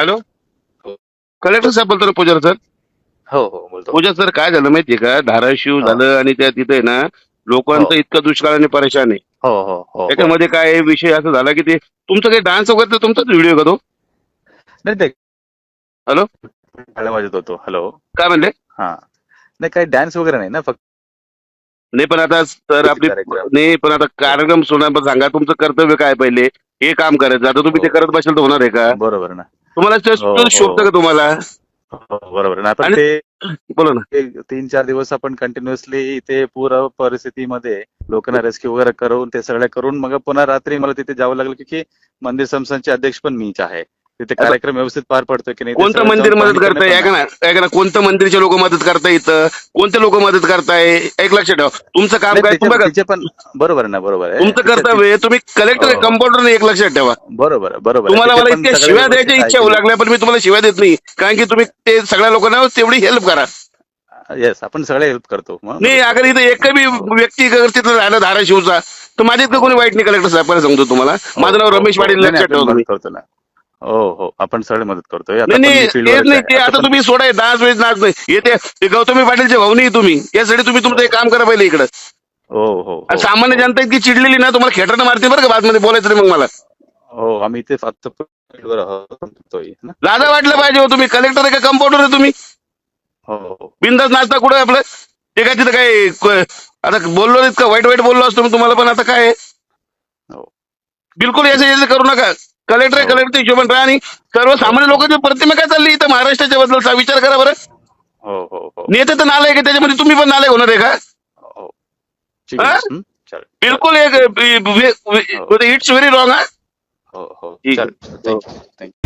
Hello. Collector साहेब बोलतो ना पुजारी सर हो हो बोलतो पूजा सर काय झालं माहितीये का धाराशिव हा. झालं आणि त्या तिथे ना लोकांचं हो. इतकं दुष्काळाने परेशान आहे हो हो हो. त्याच्यामध्ये काय विषय असं झाला की ते तुमचं काही डान्स वगैरे तर तुमचाच व्हिडिओ का तो नाही ते हॅलो? वाजत होतो हॅलो काय म्हणले हा नाही काही डान्स वगैरे नाही ना फक्त नाही पण आता सर आपली. नाही पण आता कार्यक्रम सोडा पण सांगा तुमचं कर्तव्य काय पहिले हे काम करायचं आता तुम्ही ते. करत बसाल तर होणार आहे का बरोबर ना तुम्हाला हो, हो. शोभतं का तुम्हाला? हो, बरोबर ना आता आणि- ते बोला ना. ते तीन चार दिवस आपण कंटिन्युअसली इथे पूर परिस्थितीमध्ये लोकांना रेस्क्यू वगैरे करून ते सगळं करून मग पुन्हा रात्री मला तिथे जावं लागलं की- की मंदिर संस्थानचे अध्यक्ष पण मीच आहे. तिथे कार्यक्रम व्यवस्थित पार पडतोय की नाही कोणतं मंदिर मदत करताय? ऐका ना ऐका ना कोणतं मंदिरचे लोक मदत करताय इथं? कोणते लोक मदत करताय? एक लक्षात ठेवा. तुमचं काम काय? तुम्ही पण बरोबर आहे ना बरोबर आहे. तुमचं कर्तव्य तुम्ही कलेक्टर हो. कंपाऊंडर एक लक्षात ठेवा. बरोबर बरोबर. तुम्हाला मला इतक्या शिव्या द्यायची इच्छा होऊ. लागल्या पण मी तुम्हाला शिव्या देत नाही. कारण की तुम्ही ते सगळ्या लोकांना तेवढी हेल्प करा. येस आपण सगळे हेल्प करतो. नाही अगर इथे एक बी व्यक्ती तिथं राहिला धाराशिवचा तर माझ्या इतकं कोणी वाईट नाही कलेक्टर साहेबांना सांगतो तुम्हाला. हो, माझं नाव हो, रमेश हो. पाटील नाही, लक्षात नाही, हो हो. आपण सगळे मदत करतोय. आता नाही पण नाही तेच नाही आहे. ते. आता आता पण- तुम्ही सोडाय डान्स वेज नाच नाही. येते ते गौतमी पाटीलचे भाऊ नाही तुम्ही. यासाठी तुम्ही तुमचं एक काम करा पहिले इकडं. हो हो हो. सामान्य जनता इतकी चिडलेली ना तुम्हाला खेटरनं मारते बरं का बातमध्ये बोलायचं नाही मग मला. हो आम्ही इथे फक्त फील्डवर आहोत, करतोय ना. लाजा वाटलं पाहिजे हो तुम्ही. कलेक्टर आहे का कंपाऊंडर आहे तुम्ही? हो हो. बिंदास नाचता कुठं आपलं? ते काय तिथं काय क- आता बोललो इतकं वाईट वाईट बोललो असतो मी तुम्हाला पण. आता काय आहे? हो. बिलकुल याचं करू नका कलेक्टर आहे हो. कलेक्टर हिशोबाने राहा आणि सर्वसामान्य लोकांची प्रतिमा काय चालली इथं महाराष्ट्राच्या बद्दल विचार करा बरं हो हो हो नेते तर नालायक आहे त्याच्यामध्ये तुम्ही पण नालायक होणार आहे का हो हा? हं? बिलकुल एक इट्स व्हेरी रॉंग हा हो हो ठीक आहे. चालेल थँक्यू